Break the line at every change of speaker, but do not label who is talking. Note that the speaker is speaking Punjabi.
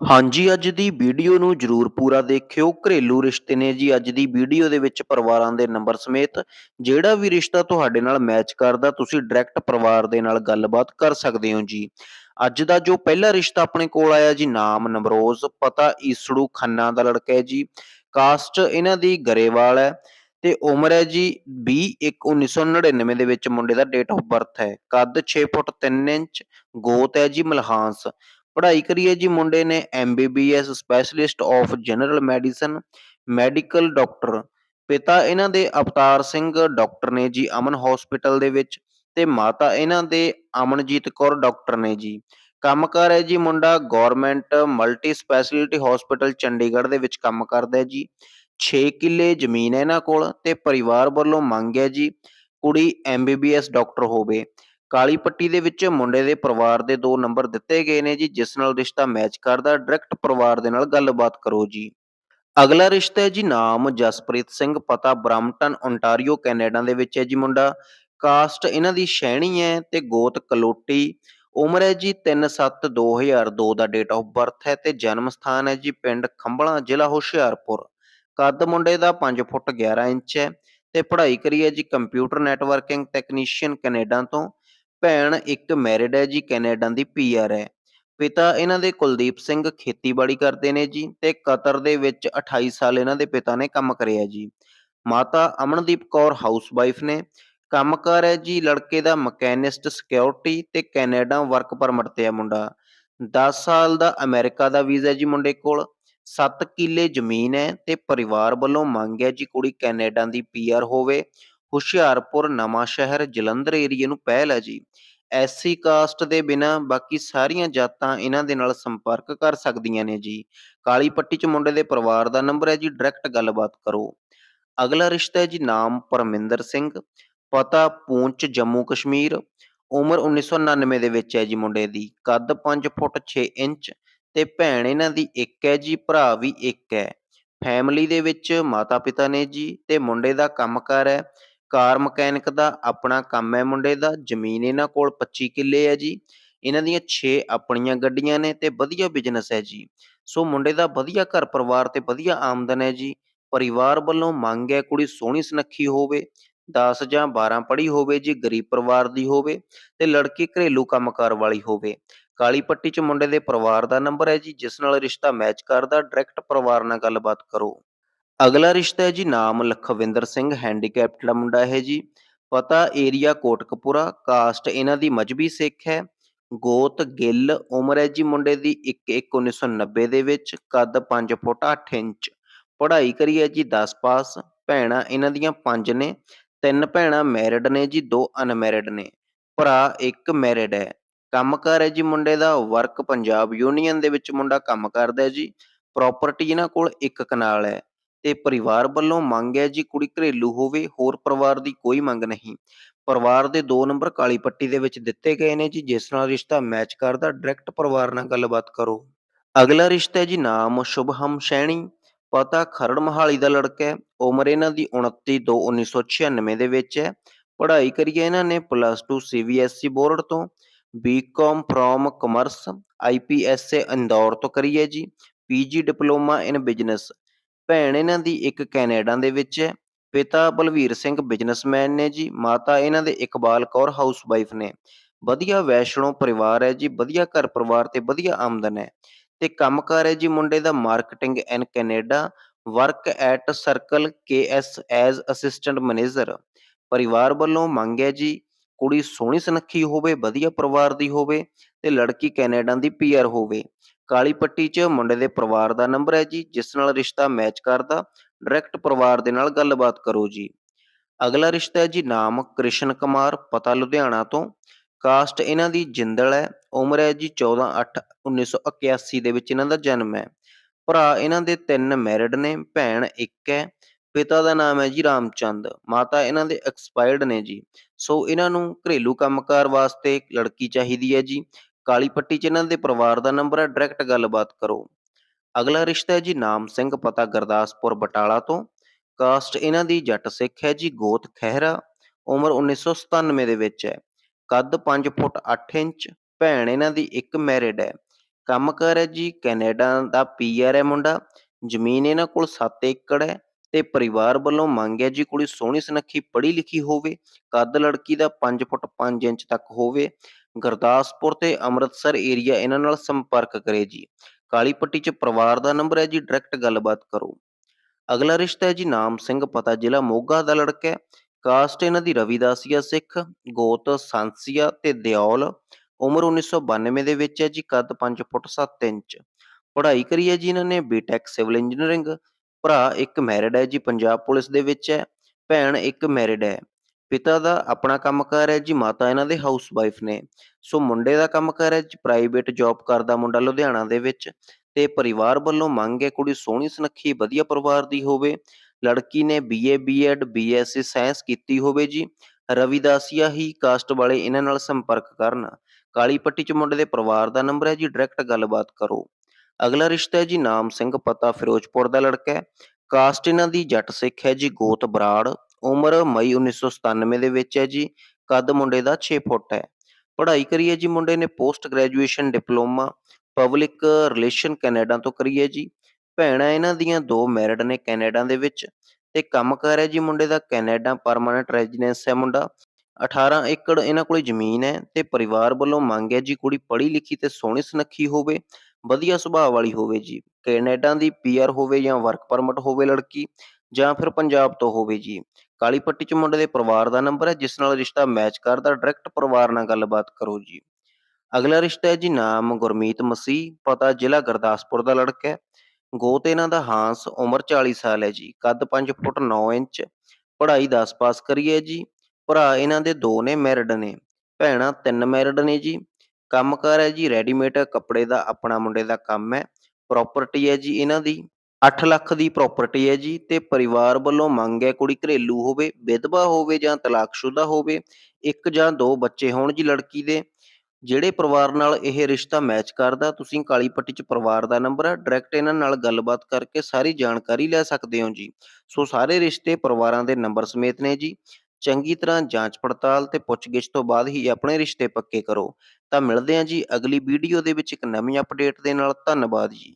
ਹਾਂਜੀ, ਅੱਜ ਦੀ ਵੀਡੀਓ ਨੂੰ ਜ਼ਰੂਰ ਪੂਰਾ ਦੇਖਿਓ। ਘਰੇਲੂ ਰਿਸ਼ਤੇ ਨੇ ਜੀ ਅੱਜ ਦੀ ਵੀਡੀਓ ਦੇ ਵਿੱਚ ਪਰਿਵਾਰਾਂ ਦੇ ਨੰਬਰ ਸਮੇਤ। ਜਿਹੜਾ ਵੀ ਰਿਸ਼ਤਾ ਤੁਹਾਡੇ ਨਾਲ ਮੈਚ ਕਰਦਾ, ਤੁਸੀਂ ਡਾਇਰੈਕਟ ਪਰਿਵਾਰ ਦੇ ਨਾਲ ਗੱਲਬਾਤ ਕਰ ਸਕਦੇ ਹੋ ਜੀ। ਅੱਜ ਦਾ ਜੋ ਪਹਿਲਾ ਰਿਸ਼ਤਾ ਆਪਣੇ ਕੋਲ ਆਇਆ ਜੀ, ਨਾਮ ਨਮਰੋਜ਼, ਪਤਾ ਈਸੜੂ ਖੰਨਾ ਦਾ ਲੜਕਾ ਹੈ ਜੀ। ਕਾਸਟ ਇਹਨਾਂ ਦੀ ਗਰੇਵਾਲ ਹੈ ਤੇ ਉਮਰ ਹੈ ਜੀ 20/1/1999 ਦੇ ਵਿੱਚ ਮੁੰਡੇ ਦਾ ਡੇਟ ਆਫ ਬਰਥ ਹੈ। ਕੱਦ 6 ਫੁੱਟ 3 ਇੰਚ, ਗੋਤ ਹੈ ਜੀ ਮਲਹਾਂਸ। ਪੜ੍ਹਾਈ ਕਰੀ ਹੈ ਜੀ ਮੁੰਡੇ ਨੇ MBBS specialist of general medicine medical doctor ਪਿਤਾ ਇਹਨਾਂ ਦੇ ਅਵਤਾਰ ਸਿੰਘ ਡਾਕਟਰ ਨੇ ਜੀ, ਅਮਨ ਹਸਪੀਟਲ ਦੇ ਵਿੱਚ ਤੇ ਮਾਤਾ ਇਹਨਾਂ ਦੇ ਅਮਨਜੀਤ ਕੌਰ ਡਾਕਟਰ ਨੇ ਜੀ। ਕੰਮਕਾਰ ਹੈ ਜੀ ਮੁੰਡਾ government multi speciality hospital Chandigarh ਦੇ ਵਿੱਚ ਕੰਮ ਕਰਦਾ ਹੈ ਜੀ। 6 ਕਿੱਲੇ ਜ਼ਮੀਨ ਹੈ ਇਹਨਾਂ ਕੋਲ ਤੇ ਪਰਿਵਾਰ ਵੱਲੋਂ ਮੰਗ ਹੈ ਜੀ ਕੁੜੀ ਐਮਬੀਬੀਐਸ ਡਾਕਟਰ ਹੋਵੇ। ਕਾਲੀ ਪੱਟੀ ਦੇ ਵਿੱਚ ਮੁੰਡੇ ਦੇ ਪਰਿਵਾਰ ਦੇ ਦੋ ਨੰਬਰ ਦਿੱਤੇ ਗਏ ਨੇ ਜੀ, ਜਿਸ ਨਾਲ ਰਿਸ਼ਤਾ ਮੈਚ ਕਰਦਾ। ਡਾਇਰੈਕਟ ਪਰਿਵਾਰ ਦੇ ਨਾਲ ਗੱਲਬਾਤ ਕਰੋ ਜੀ। ਅਗਲਾ ਰਿਸ਼ਤਾ ਹੈ ਜੀ, ਨਾਮ ਜਸਪ੍ਰੀਤ ਸਿੰਘ, ਪਤਾ ਬ੍ਰਮਟਨ ਓਨਟਾਰੀਓ ਕੈਨੇਡਾ ਦੇ ਵਿੱਚ ਹੈ ਜੀ ਮੁੰਡਾ। ਕਾਸਟ ਇਹਨਾਂ ਦੀ ਸ਼ੈਣੀ ਹੈ ਤੇ ਗੋਤ ਕਲੋਟੀ। ਉਮਰ ਹੈ ਜੀ 3/7/2002 ਦਾ ਡੇਟ ਆਫ ਬਰਥ ਹੈ ਤੇ ਜਨਮ ਸਥਾਨ ਹੈ ਜੀ ਪਿੰਡ ਖੰਭਲਾ, ਜ਼ਿਲ੍ਹਾ ਹੁਸ਼ਿਆਰਪੁਰ। ਕੱਦ ਮੁੰਡੇ ਦਾ 5 ਫੁੱਟ 11 ਇੰਚ ਹੈ ਤੇ ਪੜ੍ਹਾਈ ਕਰੀ ਹੈ ਜੀ ਕੰਪਿਊਟਰ ਨੈਟਵਰਕਿੰਗ ਟੈਕਨੀਸ਼ੀਅਨ ਕੈਨੇਡਾ ਤੋਂ। ਭੈਣ ਇੱਕ ਮੈਰਿਡ ਹੈ ਜੀ, ਕੈਨੇਡਾ ਦੀ ਪੀਆਰ ਹੈ। ਪਿਤਾ ਇਹਨਾਂ ਦੇ ਕੁਲਦੀਪ ਸਿੰਘ ਖੇਤੀਬਾੜੀ ਕਰਦੇ ਨੇ ਜੀ ਤੇ ਕਤਰ ਦੇ ਵਿੱਚ 28 ਸਾਲ ਇਹਨਾਂ ਦੇ ਪਿਤਾ ਨੇ ਕੰਮ ਕਰਿਆ ਜੀ। ਮਾਤਾ ਅਮਨਦੀਪ ਕੌਰ ਹਾਊਸਵਾਈਫ ਨੇ। ਕੰਮਕਾਰ ਹੈ ਜੀ ਲੜਕੇ ਦਾ ਮਕੈਨਿਸਟ ਸਿਕਿਉਰਿਟੀ ਤੇ ਕੈਨੇਡਾ ਵਰਕ ਪਰਮਿਟ ਤੇ ਹੈ ਮੁੰਡਾ। 10 ਸਾਲ ਦਾ ਅਮਰੀਕਾ ਦਾ ਵੀਜ਼ਾ ਜੀ ਮੁੰਡੇ ਕੋਲ। 7 ਕਿੱਲੇ ਜ਼ਮੀਨ ਹੈ ਤੇ ਪਰਿਵਾਰ ਵੱਲੋਂ ਮੰਗ ਹੈ ਜੀ ਕੁੜੀ ਕੈਨੇਡਾ ਦੀ ਪੀਆਰ ਹੋਵੇ। ਹੁਸ਼ਿਆਰਪੁਰ ਨਵਾਂ ਸ਼ਹਿਰ ਜਲੰਧਰ ਏਰੀਏ ਨੂੰ ਪਹਿਲ ਹੈ ਜੀ। ਐਸਸੀ ਕਾਸਟ ਦੇ ਬਿਨਾ ਬਾਕੀ ਸਾਰੀਆਂ ਜਾਤਾਂ ਇਹਨਾਂ ਦੇ ਨਾਲ ਸੰਪਰਕ ਕਰ ਸਕਦੀਆਂ ਨੇ ਜੀ। ਕਾਲੀ ਪੱਟੀ ਚ ਮੁੰਡੇ ਦੇ ਪਰਿਵਾਰ ਦਾ ਨੰਬਰ ਹੈ ਜੀ ਡਾਇਰੈਕਟ ਗੱਲਬਾਤ ਕਰੋ। ਅਗਲਾ ਰਿਸ਼ਤਾ ਹੈ ਜੀ ਨਾਮ ਪਰਮਿੰਦਰ ਸਿੰਘ, ਪਤਾ ਪੂੰਚ ਜੰਮੂ ਕਸ਼ਮੀਰ, ਉਮਰ 1999 ਦੇ ਵਿੱਚ ਹੈ ਜੀ ਮੁੰਡੇ ਦੀ, ਕੱਦ 5 ਫੁੱਟ 6 ਇੰਚ ਤੇ ਭੈਣ ਇਹਨਾਂ ਦੀ ਇੱਕ ਹੈ ਜੀ, ਭਰਾ ਵੀ ਇੱਕ ਹੈ। ਫੈਮਿਲੀ ਦੇ ਵਿੱਚ ਮਾਤਾ ਪਿਤਾ ਨੇ ਜੀ ਤੇ ਮੁੰਡੇ ਦਾ ਕੰਮਕਾਰ ਹੈ। ਕਾਰ ਮਕੈਨਿਕ ਦਾ, ਆਪਣਾ ਕੰਮ ਹੈ ਮੁੰਡੇ ਦਾ, ਜ਼ਮੀਨ ਇਹਨਾਂ ਕੋਲ 25 ਕਿੱਲੇ ਹੈ ਜੀ। ਇਹਨਾਂ ਦੀਆਂ 6 ਆਪਣੀਆਂ ਗੱਡੀਆਂ ਨੇ ਤੇ ਵਧੀਆ ਬਿਜ਼ਨਸ ਹੈ ਜੀ। ਸੋ ਮੁੰਡੇ ਦਾ ਵਧੀਆ ਘਰ ਪਰਿਵਾਰ ਤੇ ਵਧੀਆ ਆਮਦਨ ਹੈ ਜੀ। ਪਰਿਵਾਰ ਵੱਲੋਂ ਮੰਗ ਹੈ ਕੁੜੀ ਸੋਹਣੀ ਸੁਨੱਖੀ ਹੋਵੇ 10 ਜਾਂ 12 ਪੜ੍ਹੀ ਹੋਵੇ ਜੀ, ਗਰੀਬ ਪਰਿਵਾਰ ਦੀ ਹੋਵੇ ਤੇ ਲੜਕੀ ਘਰੇਲੂ ਕੰਮਕਾਰ ਵਾਲੀ ਹੋਵੇ। ਕਾਲੀ ਪੱਟੀ ਚ ਮੁੰਡੇ ਦੇ ਪਰਿਵਾਰ ਦਾ ਨੰਬਰ ਹੈ ਜੀ, ਜਿਸ ਨਾਲ ਰਿਸ਼ਤਾ ਮੈਚ ਕਰਦਾ ਡਾਇਰੈਕਟ ਪਰਿਵਾਰ ਨਾਲ ਗੱਲਬਾਤ ਕਰੋ। ਅਗਲਾ ਰਿਸ਼ਤਾ ਹੈ ਜੀ ਨਾਮ ਲਖਵਿੰਦਰ ਸਿੰਘ ਹੈਂਡੀਕੈਪਟਡ ਮੁੰਡਾ ਹੈ ਜੀ। ਪਤਾ ਏਰੀਆ ਕੋਟਕਪੂਰਾ ਕਾਸਟ ਇਹਨਾਂ ਦੀ ਮਜਬੀ ਸਿੱਖ ਹੈ। ਗੋਤ ਗਿੱਲ ਉਮਰ ਹੈ ਜੀ ਮੁੰਡੇ ਦੀ 1/1/1990 ਦੇ ਵਿੱਚ, ਕੱਦ 5 ਫੁੱਟ 8 ਇੰਚ। ਪੜ੍ਹਾਈ ਕਰੀ ਹੈ ਜੀ 10 ਪਾਸ। ਭੈਣਾਂ ਇਹਨਾਂ ਦੀਆਂ 5 ਨੇ। ਤਿੰਨ ਭੈਣਾਂ ਮੈਰਿਡ ਨੇ ਜੀ, ਦੋ ਅਨਮੈਰਿਡ ਨੇ। ਭਰਾ ਇੱਕ ਮੈਰਿਡ ਹੈ। ਕੰਮਕਾਰ ਹੈ ਜੀ ਮੁੰਡੇ ਦਾ ਵਰਕ ਪੰਜਾਬ ਯੂਨੀਅਨ ਦੇ ਵਿੱਚ ਮੁੰਡਾ ਕੰਮ ਕਰਦਾ ਹੈ ਜੀ। ਪ੍ਰਾਪਰਟੀ ਇਹਨਾਂ ਕੋਲ ਇੱਕ ਕਨਾਲ ਹੈ। ਤੇ ਪਰਿਵਾਰ ਵੱਲੋਂ ਮੰਗ ਹੈ ਜੀ ਕੁੜੀ ਘਰੇਲੂ ਹੋਵੇ, ਹੋਰ ਪਰਿਵਾਰ ਦੀ ਕੋਈ ਮੰਗ ਨਹੀਂ। ਪਰਿਵਾਰ ਦੇ ਦੋ ਨੰਬਰ ਕਾਲੀ ਪੱਟੀ ਦੇ ਵਿੱਚ ਦਿੱਤੇ ਗਏ ਨੇ ਜੀ, ਜਿਸ ਨਾਲ ਰਿਸ਼ਤਾ ਮੈਚ ਕਰਦਾ ਡਾਇਰੈਕਟ ਪਰਿਵਾਰ ਨਾਲ ਗੱਲਬਾਤ ਕਰੋ। ਅਗਲਾ ਰਿਸ਼ਤਾ ਹੈ ਜੀ ਨਾਮ ਸ਼ੁਭਹਮ ਸੈਣੀ, ਪਤਾ ਖਰੜ ਮਹਾਲੀ ਦਾ ਲੜਕਾ ਹੈ, ਉਮਰ ਇਹਨਾਂ ਦੀ 29 2 1996 ਦੇ ਵਿੱਚ ਹੈ। ਪੜ੍ਹਾਈ ਕਰੀ ਹੈ ਇਹਨਾਂ ਨੇ ਪਲੱਸ 2 ਸੀਬੀਐਸਈ ਬੋਰਡ ਤੋਂ BCom from commerce IPSA Indore ਤੋਂ ਕਰੀ ਹੈ ਜੀ ਪੀਜੀ ਡਿਪਲੋਮਾ ਇਨ ਬਿਜ਼ਨਸ ਭੈਣ ਇਹਨਾਂ ਦੀ ਇੱਕ ਕੈਨੇਡਾ ਦੇ ਵਿੱਚ ਹੈ, ਪਿਤਾ ਬਲਵੀਰ ਸਿੰਘ ਬਿਜ਼ਨਸਮੈਨ ਨੇ ਜੀ, ਮਾਤਾ ਇਹਨਾਂ ਦੇ ਇਕਬਾਲ ਕੌਰ ਹਾਊਸਵਾਈਫ ਨੇ। ਵਧੀਆ ਵੈਸ਼ਨੋ ਪਰਿਵਾਰ ਹੈ ਜੀ, ਵਧੀਆ ਘਰ ਪਰਿਵਾਰ ਤੇ ਵਧੀਆ ਆਮਦਨ ਹੈ। ਤੇ ਕੰਮਕਾਰ ਹੈ ਜੀ ਮੁੰਡੇ ਦਾ marketing in Canada work at circle KS as assistant manager ਪਰਿਵਾਰ ਵੱਲੋਂ ਮੰਗ ਹੈ ਜੀ, ਕੁੜੀ ਸੋਹਣੀ ਸੁਨੱਖੀ ਹੋਵੇ, ਵਧੀਆ ਪਰਿਵਾਰ ਦੀ ਹੋਵੇ ਤੇ ਲੜਕੀ ਕੈਨੇਡਾ ਦੀ ਪੀਆਰ ਹੋਵੇ। ਕਾਲੀ ਪੱਟੀ 'ਚ ਮੁੰਡੇ ਦੇ ਪਰਿਵਾਰ ਦਾ ਨੰਬਰ ਹੈ ਜੀ, ਜਿਸ ਨਾਲ ਰਿਸ਼ਤਾ ਮੈਚ ਕਰਦਾ ਡਾਇਰੈਕਟ ਪਰਿਵਾਰ ਦੇ ਨਾਲ ਗੱਲਬਾਤ ਕਰੋ ਜੀ। ਅਗਲਾ ਰਿਸ਼ਤਾ ਹੈ ਜੀ, ਨਾਮ ਕ੍ਰਿਸ਼ਨ ਕੁਮਾਰ, ਪਤਾ ਲੁਧਿਆਣਾ ਤੋਂ। ਕਾਸਟ ਇਹਨਾਂ ਦੀ ਜਿੰਦਲ ਹੈ, ਉਮਰ ਹੈ ਜੀ 14 8 1981 ਦੇ ਵਿੱਚ ਇਹਨਾਂ ਦਾ ਜਨਮ ਹੈ। ਭਰਾ ਇਹਨਾਂ ਦੇ ਤਿੰਨ ਮੈਰਿਡ ਨੇ, ਭੈਣ ਇੱਕ ਹੈ, ਪਿਤਾ ਦਾ ਨਾਮ ਹੈ ਜੀ ਰਾਮਚੰਦ, ਮਾਤਾ ਇਹਨਾਂ ਦੇ ਐਕਸਪਾਇਰਡ ਨੇ ਜੀ। ਸੋ ਇਹਨਾਂ ਨੂੰ ਘਰੇਲੂ ਕੰਮਕਾਰ ਵਾਸਤੇ ਲੜਕੀ ਚਾਹੀਦੀ ਹੈ ਜੀ। ਕਾਲੀ ਪੱਟੀ 'ਚ ਇਹਨਾਂ ਦੇ ਪਰਿਵਾਰ ਦਾ ਨੰਬਰ ਹੈ ਡਾਇਰੈਕਟ ਗੱਲਬਾਤ ਕਰੋ। ਅਗਲਾ ਰਿਸ਼ਤਾ ਹੈ ਜੀ ਨਾਮ ਸਿੰਘ, ਪਤਾ ਗੁਰਦਾਸਪੁਰ, ਬਟਾਲਾ ਤੋਂ। ਕਾਸਟ ਇਹਨਾਂ ਦੀ ਜੱਟ ਸਿੱਖ ਹੈ ਜੀ, ਗੋਤ ਖਹਿਰਾ, ਉਮਰ 1997 ਦੇ ਵਿੱਚ ਹੈ। ਕੱਦ 5 ਫੁੱਟ 8 ਇੰਚ, ਭੈਣ ਇਹਨਾਂ ਦੀ ਇੱਕ ਮੈਰਿਡ ਹੈ। ਕੰਮ ਕਾਰ ਹੈ ਜੀ ਕੈਨੇਡਾ ਦਾ ਪੀਆਰ ਹੈ ਮੁੰਡਾ। ਜ਼ਮੀਨ ਇਹਨਾਂ ਕੋਲ 7 ਏਕੜ ਹੈ ਤੇ ਪਰਿਵਾਰ ਵੱਲੋਂ ਮੰਗ ਹੈ ਜੀ ਕੁੜੀ ਸੋਹਣੀ ਸੁਨੱਖੀ ਪੜ੍ਹੀ ਲਿਖੀ ਹੋਵੇ, ਕੱਦ ਲੜਕੀ ਦਾ 5 ਫੁੱਟ 5 ਇੰਚ ਤੱਕ ਹੋਵੇ। ਗੁਰਦਾਸਪੁਰ ਤੇ ਅੰਮ੍ਰਿਤਸਰ ਏਰੀਆ ਇਹਨਾਂ ਨਾਲ ਸੰਪਰਕ ਕਰੇ ਜੀ। ਕਾਲੀ ਪੱਟੀ 'ਚ ਪਰਿਵਾਰ ਦਾ ਨੰਬਰ ਹੈ ਜੀ ਡਾਇਰੈਕਟ ਗੱਲਬਾਤ ਕਰੋ। ਅਗਲਾ ਰਿਸ਼ਤਾ ਹੈ ਜੀ, ਨਾਮ ਸਿੰਘ, ਪਤਾ ਜ਼ਿਲ੍ਹਾ ਮੋਗਾ ਦਾ ਲੜਕਾ ਹੈ। ਕਾਸਟ ਇਹਨਾਂ ਦੀ ਰਵੀਦਾਸੀਆ ਸਿੱਖ, ਗੋਤ, ਸਾਂਸੀਆ ਤੇ ਦਿਓਲ। ਉਮਰ 1992 ਦੇ ਵਿੱਚ ਹੈ ਜੀ, ਕੱਦ 5 ਫੁੱਟ 7 ਇੰਚ। ਪੜ੍ਹਾਈ ਕਰੀ ਹੈ ਜੀ ਇਹਨਾਂ ਨੇ ਬੀਟੈਕ ਸਿਵਲ ਇੰਜੀਨੀਅਰਿੰਗ ਭਰਾ ਇੱਕ ਮੈਰਿਡ ਹੈ ਜੀ, ਪੰਜਾਬ ਪੁਲਿਸ ਦੇ ਵਿੱਚ ਹੈ। ਭੈਣ ਇੱਕ ਮੈਰਿਡ ਹੈ। ਪਿਤਾ ਦਾ ਆਪਣਾ ਕੰਮਕਾਰ ਹੈ ਜੀ, ਮਾਤਾ ਇਹਨਾਂ ਦੇ ਹਾਊਸ ਵਾਈਫ ਨੇ। ਸੋ ਮੁੰਡੇ ਦਾ ਕੰਮਕਾਰ ਹੈ ਜੀ ਪ੍ਰਾਈਵੇਟ ਜੌਬ ਕਰਦਾ ਮੁੰਡਾ ਲੁਧਿਆਣਾ ਦੇ ਵਿੱਚ ਤੇ ਪਰਿਵਾਰ ਵੱਲੋਂ ਮੰਗ ਹੈ ਕੁੜੀ ਸੋਹਣੀ ਸੁਨੱਖੀ, ਵਧੀਆ ਪਰਿਵਾਰ ਦੀ ਹੋਵੇ। ਲੜਕੀ ਨੇ ਬੀਏ ਬੀਐਡ ਬੀਐਸਸੀ ਸਾਇੰਸ ਕੀਤੀ ਹੋਵੇ ਜੀ। ਰਵਿਦਾਸੀਆ ਹੀ ਕਾਸਟ ਵਾਲੇ ਇਹਨਾਂ ਨਾਲ ਸੰਪਰਕ ਕਰਨ। ਕਾਲੀ ਪੱਟੀ ਚ ਮੁੰਡੇ ਦੇ ਪਰਿਵਾਰ ਦਾ ਨੰਬਰ ਹੈ ਜੀ ਡਾਇਰੈਕਟ ਗੱਲਬਾਤ ਕਰੋ। ਅਗਲਾ ਰਿਸ਼ਤਾ ਹੈ ਜੀ, ਨਾਮ ਸਿੰਘ ਪਤਾ ਫਿਰੋਜ਼ਪੁਰ ਦਾ ਲੜਕਾ ਹੈ। ਕਾਸਟ ਇਹਨਾਂ ਦੀ ਜੱਟ ਸਿੱਖ ਹੈ ਜੀ, ਗੋਤ ਬਰਾੜ। ਉਮਰ ਮਈ 1997 ਦੇ ਵਿੱਚ ਹੈ ਜੀ, ਕੱਦ ਮੁੰਡੇ ਦਾ 6 ਫੁੱਟ ਹੈ। ਪੜ੍ਹਾਈ ਕਰੀ ਹੈ ਜੀ ਮੁੰਡੇ ਨੇ post graduation diploma, public relation Canada ਤੋਂ ਕਰੀ ਹੈ ਜੀ। ਭੈਣਾਂ ਇਹਨਾਂ ਦੀਆਂ ਦੋ ਮੈਰਿਡ ਨੇ ਕੈਨੇਡਾ ਦੇ ਵਿੱਚ ਤੇ ਕੰਮਕਾਰ ਹੈ ਜੀ ਮੁੰਡੇ ਦਾ ਕੈਨੇਡਾ ਪਰਮਾਨੈਂਟ ਰੈਜ਼ੀਡੈਂਸ ਹੈ ਮੁੰਡਾ। 18 ਏਕੜ ਇਹਨਾਂ ਕੋਲੇ ਜ਼ਮੀਨ ਹੈ ਤੇ ਪਰਿਵਾਰ ਵੱਲੋਂ ਮੰਗ ਹੈ ਜੀ ਕੁੜੀ ਪੜ੍ਹੀ ਲਿਖੀ ਤੇ ਸੋਹਣੀ ਸੁਨੱਖੀ ਹੋਵੇ, ਵਧੀਆ ਸੁਭਾਅ ਵਾਲੀ ਹੋਵੇ ਜੀ। ਕੈਨੇਡਾ ਦੀ ਪੀਆਰ ਹੋਵੇ ਜਾਂ ਵਰਕ ਪਰਮਿਟ ਹੋਵੇ ਲੜਕੀ ਜਾਂ ਫਿਰ ਪੰਜਾਬ ਤੋਂ ਹੋਵੇ ਜੀ। ਕਾਲੀ ਪੱਟੀ ਚ ਮੁੰਡੇ ਦੇ ਪਰਿਵਾਰ ਦਾ ਨੰਬਰ ਹੈ, ਜਿਸ ਨਾਲ ਰਿਸ਼ਤਾ ਮੈਚ ਕਰਦਾ ਡਾਇਰੈਕਟ ਪਰਿਵਾਰ ਨਾਲ ਗੱਲਬਾਤ ਕਰੋ ਜੀ। ਅਗਲਾ ਰਿਸ਼ਤਾ ਹੈ ਜੀ ਨਾਮ ਗੁਰਮੀਤ ਮਸੀਹ, ਪਤਾ ਜ਼ਿਲ੍ਹਾ ਗੁਰਦਾਸਪੁਰ ਦਾ ਲੜਕਾ ਹੈ। ਗੋਤ ਇਹਨਾਂ ਦਾ ਹਾਂਸ, ਉਮਰ 40 ਸਾਲ ਹੈ ਜੀ। ਕੱਦ 5 ਫੁੱਟ 9 ਇੰਚ, ਪੜ੍ਹਾਈ 10 ਪਾਸ ਕਰੀ ਹੈ ਜੀ। ਭਰਾ ਇਹਨਾਂ ਦੇ ਦੋ ਨੇ ਮੈਰਿਡ ਨੇ। ਭੈਣਾਂ ਤਿੰਨ ਮੈਰਿਡ ਨੇ ਜੀ। ਕੰਮਕਾਰ ਹੈ ਜੀ ਰੈਡੀਮੇਡ ਕੱਪੜੇ ਦਾ ਆਪਣਾ ਮੁੰਡੇ ਦਾ ਕੰਮ ਹੈ। ਪ੍ਰਾਪਰਟੀ ਹੈ ਜੀ ਇਹਨਾਂ ਦੀ। 8 ਲੱਖ ਦੀ ਪ੍ਰਾਪਰਟੀ ਹੈ ਜੀ ਤੇ ਪਰਿਵਾਰ ਵੱਲੋਂ ਮੰਗ ਹੈ ਕੁੜੀ ਘਰੇਲੂ ਹੋਵੇ, ਵਿਧਵਾ ਹੋਵੇ ਜਾਂ ਤਲਾਕਸ਼ੁਦਾ ਹੋਵੇ, ਇੱਕ ਜਾਂ ਦੋ ਬੱਚੇ ਹੋਣ ਜੀ ਲੜਕੀ ਦੇ। ਜਿਹੜੇ ਪਰਿਵਾਰ ਨਾਲ ਇਹ ਰਿਸ਼ਤਾ ਮੈਚ ਕਰਦਾ, ਤੁਸੀਂ ਕਾਲੀ ਪੱਟੀ 'ਚ ਪਰਿਵਾਰ ਦਾ ਨੰਬਰ ਹੈ ਡਾਇਰੈਕਟ ਇਹਨਾਂ ਨਾਲ ਗੱਲਬਾਤ ਕਰਕੇ ਸਾਰੀ ਜਾਣਕਾਰੀ ਲੈ ਸਕਦੇ ਹੋ ਜੀ। ਸੋ ਸਾਰੇ ਰਿਸ਼ਤੇ ਪਰਿਵਾਰਾਂ ਦੇ ਨੰਬਰ ਸਮੇਤ ਨੇ ਜੀ। ਚੰਗੀ ਤਰ੍ਹਾਂ ਜਾਂਚ ਪੜਤਾਲ ਤੇ ਪੁੱਛਗਿੱਛ ਤੋਂ ਬਾਅਦ ਹੀ ਆਪਣੇ ਰਿਸ਼ਤੇ ਪੱਕੇ ਕਰੋ। ਤਾਂ ਮਿਲਦੇ ਹਾਂ ਜੀ ਅਗਲੀ ਵੀਡੀਓ ਦੇ ਵਿੱਚ ਇੱਕ ਨਵੀਂ ਅਪਡੇਟ ਦੇ ਨਾਲ। ਧੰਨਵਾਦ ਜੀ।